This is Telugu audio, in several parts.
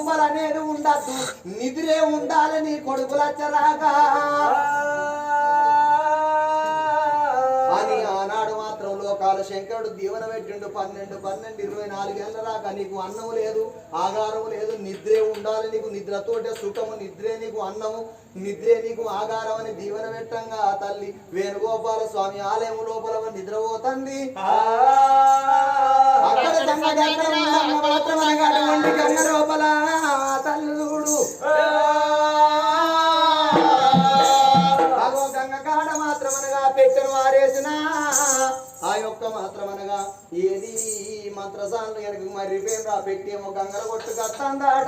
చూపలు అనేది ఉండద్దు. నిద్రే ఉండాలి నీ కొడుకులచ్చరాగా అని ఆనాడు లోకాల శంకరుడు దీవెన పెట్టిండు. పన్నెండు పన్నెండు ఇరవై నాలుగేళ్ళ దాకా నీకు అన్నము లేదు ఆగారము లేదు నిద్రే ఉండాలి నీకు నిద్రతోటే సుఖము నిద్రే నీకు అన్నము నిద్రే నీకు ఆగారం అని దీవెన పెట్టంగా తల్లి. వేణుగోపాల స్వామి ఆలయం లోపల నిద్రపోతుంది అక్కడ మాత్రం అనగా అటువంటి గంగ లోపల ఆ. తల్లి చూడు అగో గంగ కాడ మాత్రం అనగా పెట్టెను వారేసిన ఆ యొక్క మాత్రం అనగా ఏది మంత్రసాలను వెనక మరి పేరు రా పెట్టేమో గంగల కొట్టు కత్తందాడ?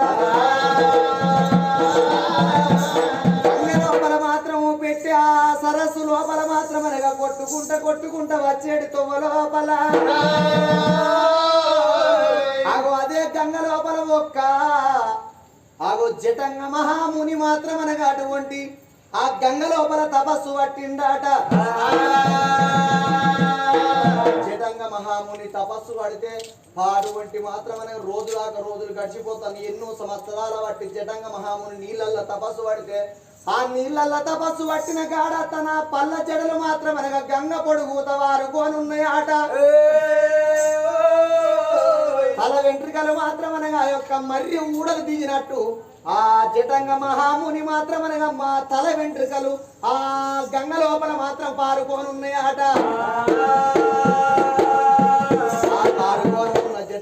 గంగ లోపల మాత్రం పెట్టి ఆ సరస్సు లోపల మాత్రం అనగా కొట్టుకుంటా కొట్టుకుంటా వచ్చేడు తొవ్వ లోపల. ఆగో అదే గంగ లోపల ఒక్క ఆగో జటంగ మహాముని మాత్రం అనగా అటువంటి ఆ గంగ లోపల తపస్సు పట్టిండాట మహాముని తపస్సు పడితే పాడు వంటి మాత్రమనే రోజులాక రోజులు గడిచిపోతాను. ఎన్నో సంవత్సరాల బట్టి జటంగ మహాముని నీళ్ళల్లో తపస్సు పడితే ఆ నీళ్ళల్లో తపస్సు పట్టిన కాడ తన పల్ల చెడలు మాత్రం అనగా గంగ పొడుగుత వారు కోనున్నాయి ఆట తల వెంట్రుకలు మాత్రం అనగా ఆ యొక్క మర్రి ఊడలు దిగినట్టు ఆ జటంగ మహాముని మాత్రం అనగా మా తల వెంట్రుకలు ఆ గంగ లోపల మాత్రం పారుకోనున్నాయి ఆట.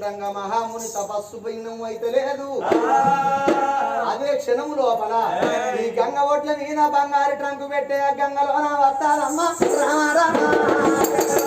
జటంగ మహాముని తపస్సు భిన్నం అయితే లేదు. అదే క్షణము లోపల ఈ గంగ ఒట్ల మీద బంగారు ట్రంకు పెట్టే ఆ గంగలోన వస్తారమ్మ. రామ రామ.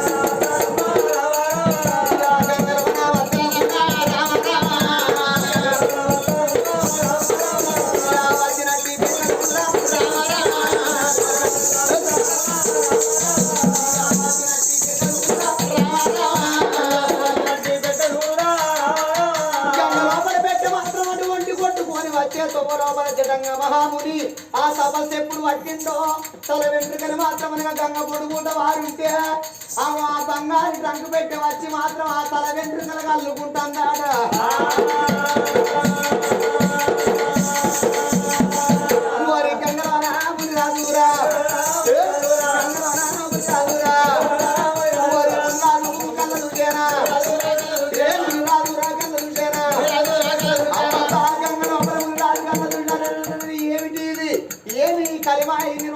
వచ్చే తొమ్మ జటంగ మహాముని. ఆ సభస్ ఎప్పుడు పట్టిందో? తల వెంట్రుకలు మాత్రం అనగా గంగ పొడుగుంట వారుంటే ఆ బంగారు రంగు పెట్టి వచ్చి మాత్రం ఆ తల వెంట్రుకలు కల్లుకుంటుందాడ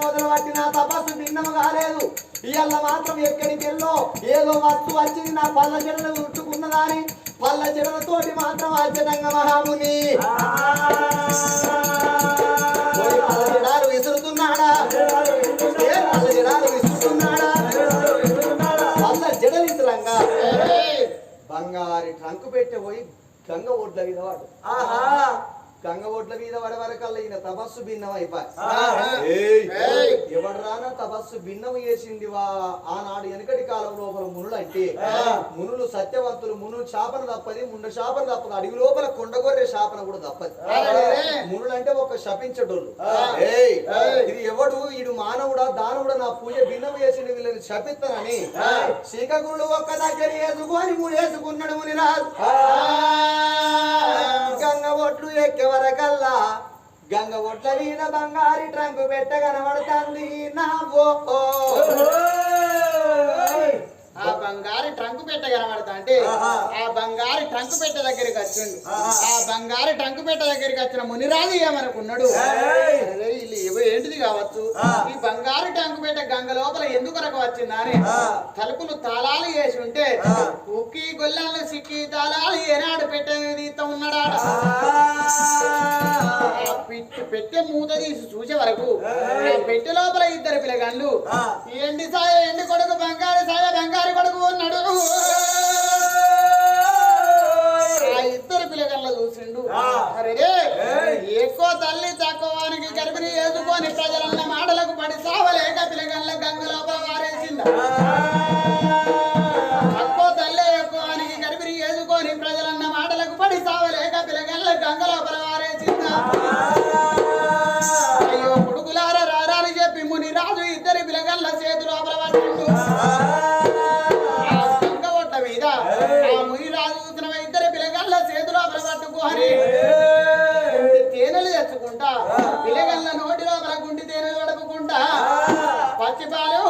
మొదలు పట్టి నా తపస్సు భిన్నము కాలేదు. ఇవాళ మాత్రం ఎక్కడికి ఏదో వస్తువు వచ్చింది నా పళ్ళ చెడలు ఉట్టుకున్నదాని పళ్ళ చెడలతోటి మాత్రం అచ్చటంగ మహాముని. పోయి పళ్ళ జడాలు విసురుతున్నాడా? ఏ పళ్ళ జడాలు విసురుతున్నాడా? పళ్ళ జడలు ఇసురంగా బంగారి ట్రంక్ పెట్టే పోయి గంగ ఒడ్ల మీద వాడు. గంగ ఒడ్ల మీద పడే వరకల్లా ఈయన తపస్సు భిన్నం అయిపోయి ఎవడు రానా తపస్సు భిన్నం చేసింది వా ఆనాడు వెనకటి కాలం లోపల మునులు అంటే మునులు సత్యవంతులు మునులు శాపన తప్పది ముండ శాపన తప్పదు అడవి లోపల కొండగొర్రె శాపన కూడా తప్పది. మునులు అంటే ఒక శపించటోళ్ళు. ఏయ్ ఇది ఎవడు? ఈడు మానవుడా దానవుడా నా పూజ భిన్నం చేసింది వీళ్ళని శపిస్తానని శ్రీకాకుళం ఒక్క దగ్గర వేసుకొని మూడు వేసుకున్నాడు ముని రాజు గంగ ఒట్లు ఎక్కే వరకల్లా గంగ ఒట్ల మీద బంగారి ట్రంకు పెట్ట కనబడుతుంది. నా ఓ ఆ బంగారు ట్రంకు పెట్ట కనబడతా అంటే ఆ బంగారు ట్రంకు పెట్ట దగ్గరికి వచ్చిండు. ఆ బంగారు ట్రంకు పెట్ట దగ్గరికి వచ్చిన మునిరాజు ఏమనుకున్నాడు? వీళ్ళు ఏవో ఏంటిది కావచ్చు? ఈ బంగారు ట్రంకు పెట్ట గంగ లోపల ఎందుకొరకు వచ్చిందా అని తలుపులు తాళాలు వేసి ఉంటే కుక్కి గొల్లాలు సిక్కి తాళాలు ఏనాడు పెట్టే తీస్తా ఉన్నాడా ఆ. పిట్టి పెట్టె మూత తీసి చూసే వరకు ఆ పెట్టె లోపల ఇద్దరు పిల్లగాళ్ళు ఎండి సాయ ఎండి కొడుకు బంగారు సాయ బంగారు కొడుకు ఉన్నాడు. ఆ ఇద్దరు పిల్లగాళ్ళ చూసిండు. అరే ఎక్కువ ప్రతిభలు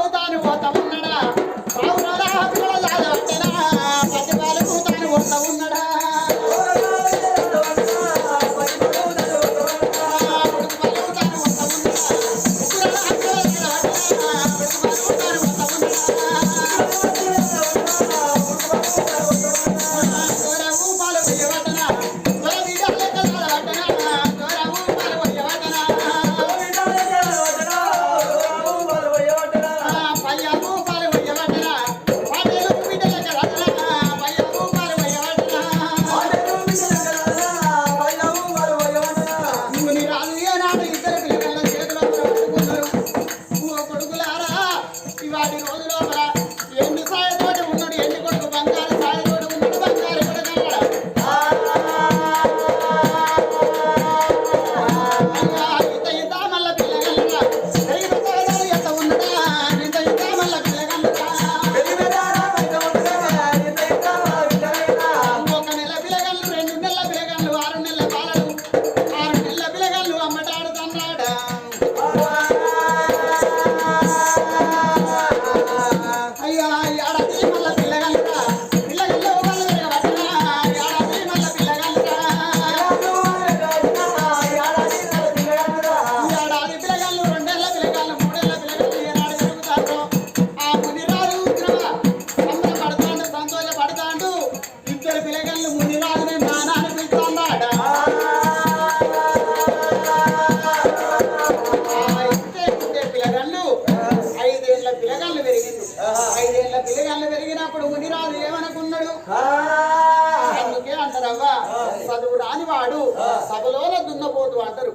వాడు సభలోన దున్నపోతు అంటారు.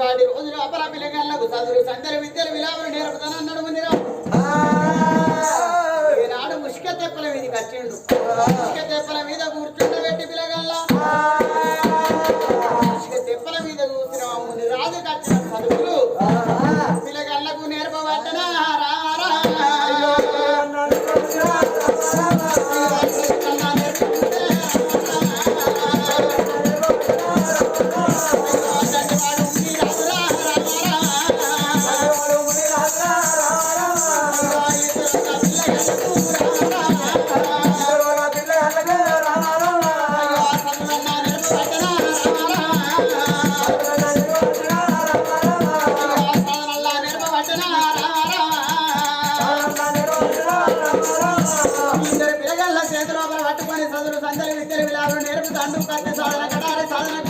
వాడి రోజున అపరాపిలగాళ్ళకు చదువు సందరి విద్యలు విలాపలు నేర్పుతాను అన్నాడు మందిరావు. పిల్లగల్ల చేతిలో పట్టుకొని చదువు సందరి విద్యలు విలాలు కత్తి సాధన కడారి సాధన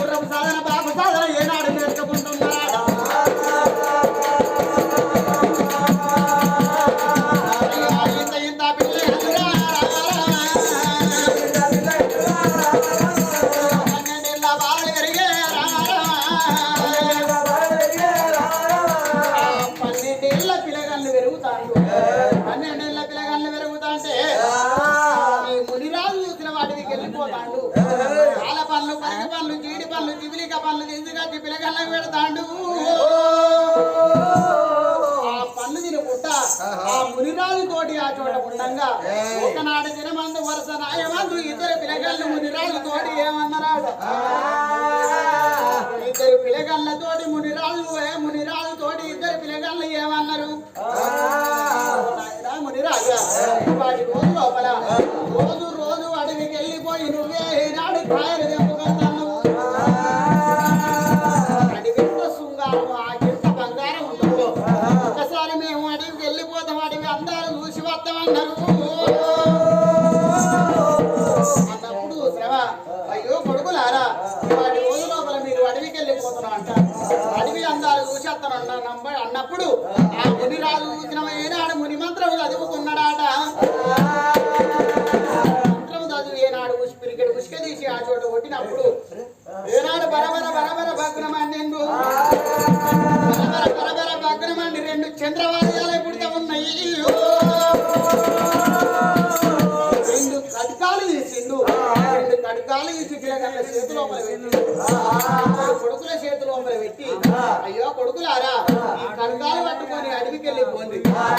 చివిలిక పనులు తీసుకొచ్చి పిల్లగాళ్ళకి పెడతాండు. ఆ పన్ను తినకుంట ఆ మునిరాజు తోటి ఆ చోట ఉండంగా ఒకనాడు దినమందు వరుస నాయమందు ఇద్దరు పిల్లగాళ్ళు మునిరాజు తోటి ఏమన్నారాట? ఇద్దరు పిల్లగాళ్ళతోటి మునిరాజు ఏ మునిరాజు తోటి ఇద్దరు పిల్లగాళ్ళు ఏమన్నారు? మునిరాజా వాటి రోజు లోపల మంత్రము మంత్రం చదువుకున్నాడాట మంత్రం చదువు ఏనాడు పిరికెడు ఉసుక తీసి ఆ చోట కొట్టినప్పుడు ఏనాడు బరబర బరబర భగ్నమన్నెండు బరబర బరబర భగ్నమండి రెండు చంద్రవాద్యాలే పుడతా ఉన్నాయి. రెండు కడకాలు తీసిండు. రెండు కడకాలు తీసి పిల్లగల్ల చేతి పెట్టి కొడుకుల చేతి లోపల పెట్టి అయ్యో కొడుకులారా ఈ కడకాలు పట్టుకొని అడవికి వెళ్ళిపోండి అడవికి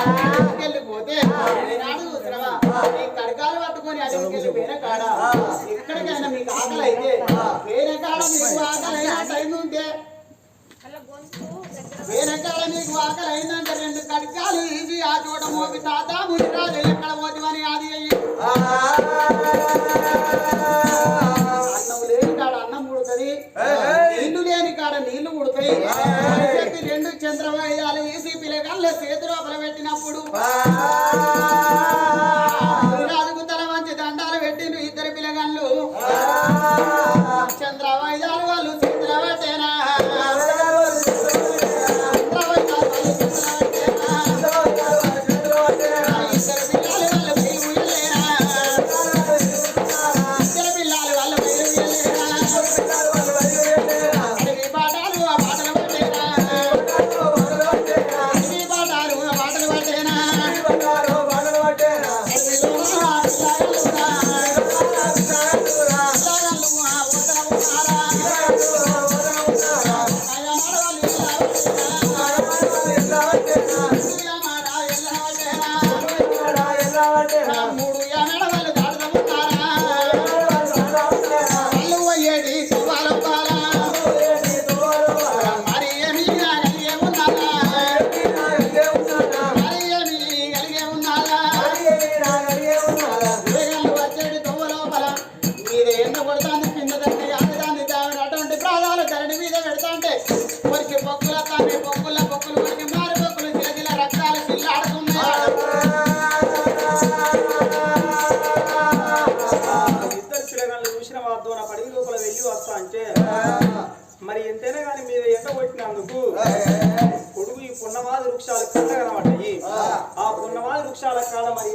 వెళ్ళిపోతే ఈనాడు చూసినవా ఈ కడకాలు పట్టుకొని అడవికి వెళ్ళి వేరే కాడ. ఎక్కడికైనా మీకు ఆకలి అయితే వేరే కాడ మీకు ఆకలి అయినా టైం ఉంటే. వేరే కాడ మీకు ఆకలి అయిందంటే రెండు కడకాలు తీసి ఆ చోట మోపి తాత మునిరాజు ఎక్కడ పోతివని అది అయ్యి.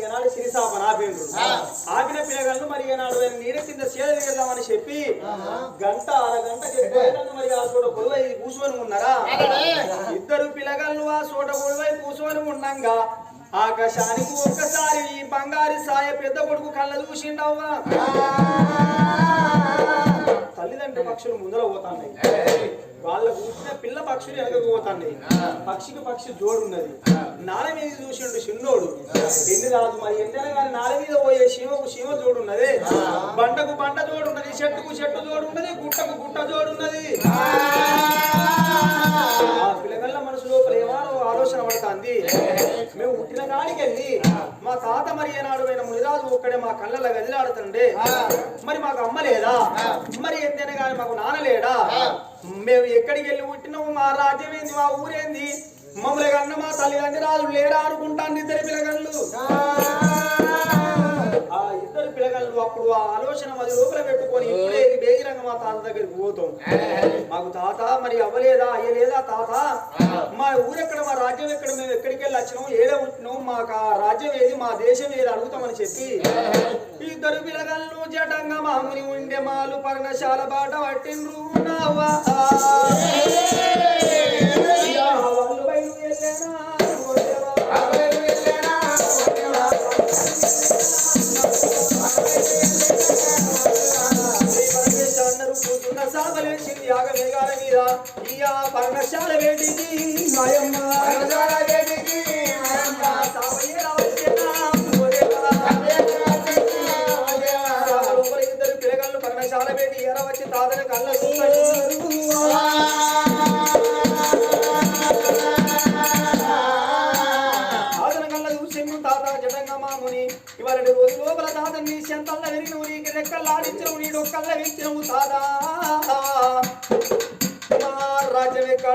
ఏనాడు సిరిసాప నాపేంద్రు ఆగిన పిల్లగాళ్ళు మరి ఏనాడు నీడ కింద సేద చెప్పి గంట అరగంట మరి ఆ చోట కొలువై కూర్చొని ఉన్నారా? ఇద్దరు పిల్లగాళ్ళు ఆ చోట గొడవై కూర్చొని ఉండంగా ఆకాశానికి ఒక్కసారి ఈ బంగారు సాయ పెద్ద కొడుకు కళ్ళ చూసిండవుగా. తల్లిదండ్రుల పక్షులు ముందర పోతాయి వాళ్ళకు పుట్టిన పిల్ల పక్షులు వెనకకు పక్షికి పక్షి జోడు ఉన్నది నాల మీద చూసిండు చిన్నోడు. ఎన్ని రాజు మరి? ఎంతైనా కానీ నాల మీద పోయే శివకు శివ జోడు ఉన్నది. బండకు బండ జోడు ఉన్నది చెట్టుకు చెట్టు జోడు ఉన్నది గుట్టకు గుట్ట ఆ. పిల్లగల్ల మనసు లోపల ఏమానో ఆలోచన పడుతుంది. మేము పుట్టిన కాడికి వెళ్ళి మా తాత మరి ఏనాడు అయిన మునిరాజు ఒక్కడే మా కళ్ళలో గదిలాడుతుండే. మరి మాకు అమ్మ లేదా? మరి ఎంతైనా కానీ మాకు నాన్న లేడా? మేము ఎక్కడికి వెళ్ళి పుట్టినాము? మా రాజ్యం ఏంది? మా ఊరేంది? మమ్మల్ని కన్న మా తల్లిదండ్రి రాజు లేరా అనుకుంటాను ఇద్దరు పిల్లగళ్ళు. ఆ ఇద్దరు పిల్లగళ్ళు అప్పుడు ఆ ఆలోచన మది లోపల పెట్టుకొని ఇప్పుడే బేగిరంగ మా తాత దగ్గరికి పోతాం. మాకు తాత మరి అవ్వలేదా అయ్యలేదా తాత? మా ఊరెక్కడ మా రాజ్యం ఎక్కడ మేము ఎక్కడికి వెళ్ళి వచ్చినాం ఏడే ఉంటున్నాం మాకు ఆ రాజ్యం ఏది మా దేశం ఏది అడుగుతామని చెప్పి ఇద్దరు పిల్లగళ్ళు జటంగా మాముని ఉండే మాలు పర్ణశాల బాట పట్టిండ్రు. నావా. వాళ్ళు బయలుదేరారా, ఓదేవా. పరమేశ్వరుడు కూతున్న సాగలేసింది యాగ మేఘాల పర్ణశాల వేడి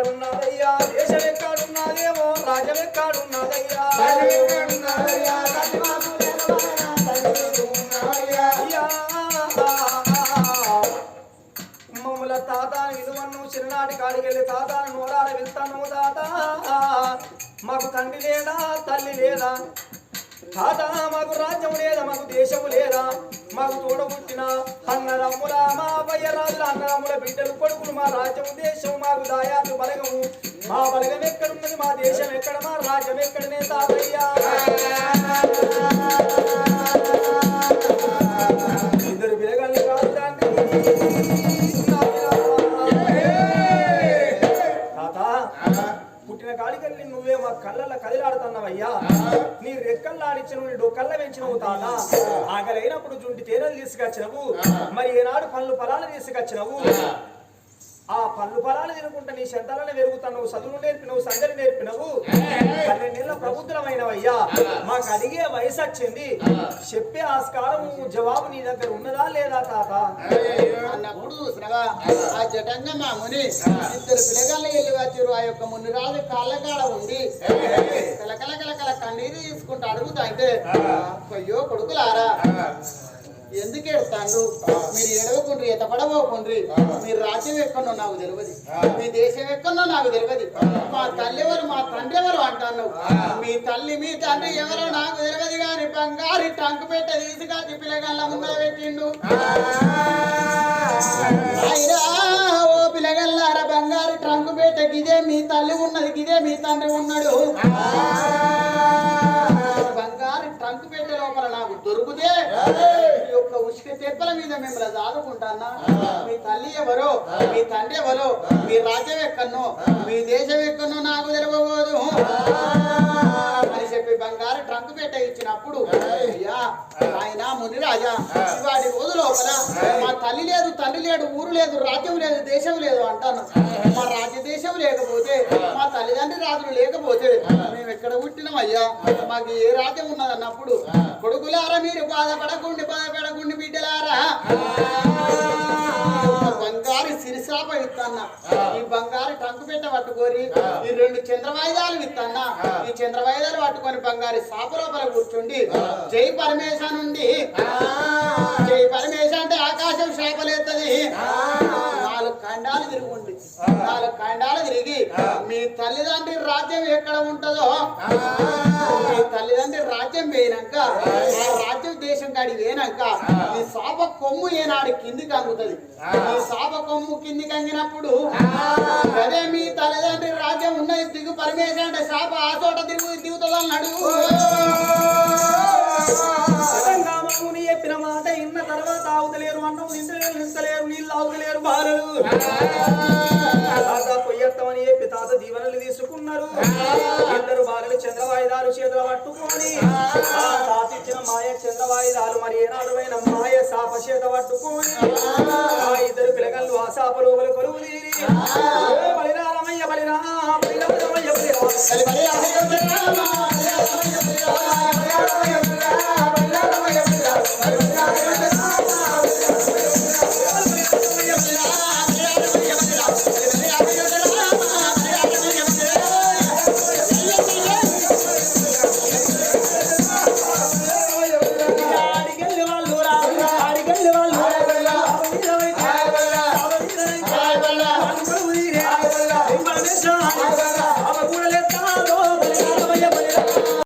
ఎక్కడున్నదయ్యా దేశం ఎక్కడున్నదేమో రాజ్యం ఎక్కడున్నదయ్యా. మమ్మల తాత విలువను చిన్ననాటి కాడికి వెళ్ళి తాత నోరాల వెళ్తాను తాత. మాకు తండ్రి లేదా తల్లి లేదా. తాత మాకు రాజ్యం లేదా మాకు దేశము లేదా. మాకు తోడబుట్టిన అన్నదమ్ముల మా అవ్వయ్య రాజుల అన్నదమ్ముల బిడ్డలు కొడుకులు మా రాజ్యం దేశం మాకు దాయాలు బలగము. మా బలగం ఎక్కడున్నది? మా దేశం ఎక్కడ? మా రాజ్యం ఎక్కడనే తాతయ్యా. డొక్కల్ల పెంచినవు తాత. ఆకలైనప్పుడు జుంటి తేనెలు తీసుకొచ్చినవు. మరి ఏనాడు పళ్ళు పొలాలు తీసుకొచ్చినవు. ఆ. పళ్ళు పొలాలు తినుకుంటా నీ శబ్దాలను పెరుగుతావు చదువులు నేర్పినవు సంగతి నేర్పినవు. పన్నెండేళ్ళ ప్రబుద్ధమైనవయ్యా మాకు అడిగే వయసు వచ్చింది చెప్పే ఆస్కారం జవాబు నీ దగ్గర ఉన్నదా లేదా తాత? అన్నప్పుడు చూసినవా ఆ జటంగా మా ముని ఇద్దరు పిల్లగాళ్ళు వచ్చారు ఆ యొక్క ముని రాజు కాళ్ళ కాడ ఉండి కలకల కలకల కన్నీరు తీసుకుంటూ అడుగుతా అంటే అయ్యో కొడుకులారా ఎందుకు ఎడతాండు మీరు ఎడవకుండ్రి ఎత పడవకుండ్రి మీరు రాజ్యం ఎక్కడో నాకు తెలియదు. మీ దేశం ఎక్కడో నాకు తెలియదు. మా తల్లి ఎవరు మా తండ్రి ఎవరు అంటాను? మీ తల్లి మీ తండ్రి ఎవరో నాకు తెలియదు కానీ బంగారు టంకు పెట్ట తీసుకొచ్చి పిల్లగాళ్ళ ముందర పెట్టిండు. అయినా బంగారు ట్రంకు పేట గిదే మీ తల్లి ఉన్నది గిదే మీ తండ్రి ఉన్నాడు. బంగారు ట్రంకు పేట లోపల నాకు దొరికితే ఈ యొక్క ఉసుక తెప్పల మీద మిమ్మల్ని దాదుకుంటానా మీ తల్లి ఎవరో మీ తండ్రి ఎవరో మీ రాజ్యం ఎక్కన్నో మీ దేశం ఎక్కన్నో నాకు తెలియబోదు అని చెప్పి బంగారు ట్రంకు పేట ఇచ్చినప్పుడు ఆయన ముని రాజా వాడి రోజు లోపల మా తల్లి లేదు తండ్రి లేడు ఊరు లేదు రాజ్యం లేదు దేశం లేదు అంటాను. మా రాజ్య దేశం లేకపోతే మా తల్లిదండ్రి రాజులు లేకపోతే మేము ఎక్కడ పుట్టినాం అయ్యా మాకు ఏ రాజ్యం ఉన్నది అన్నప్పుడు కొడుకులారా మీరు బాధపడకుండి బాధపడకుండి బిడ్డలారా? బంగారు సిరిసాప టంకు పెట్ట పట్టుకొని ఈ రెండు చంద్రవాయిదాలు ఇత్తన్నా. ఈ చంద్రవాయిదాలు పట్టుకొని బంగారు సాప లోపల కూర్చుండి జై పరమేశ నుండి. జై పరమేశ అంటే ఆకాశం శాపలేస్తుంది ఖండాలు తిరుగుండి నాలుగు ఖండాలు తిరిగి మీ తల్లిదండ్రి రాజ్యం ఎక్కడ ఉంటుందో? మీ తల్లిదండ్రి రాజ్యం పోయినాక ఆ. రాజ్యం దేశం కాడి పోయినాక ఈ సాప కొమ్ము ఏనాడు కిందికి అంగుతుంది. ఈ సాప కొమ్ము కిందికి అంగినప్పుడు అదే మీ పరమేశ్వర అంటే శాప ఆ చోట తిరుగు దిగుతుంది అన్నాడు పొయ్యత్తమని చెప్పి తాత దీవెనలు తీసుకున్నారు. ఇద్దరు భార్యలు చంద్రవాయిదాలు చేతులు పట్టుకొని తాత ఇచ్చిన మాయ చంద్రవాయిదాలు మరి ఏనాడుమైన మాయ శాప చేత పట్టుకొని ఇద్దరు పిల్లగళ్ళు ఆ శాప లోపల కొలువు తీరి బలిరామయ్య బలిరామయ్య బలిరామయ్య బలిరామ.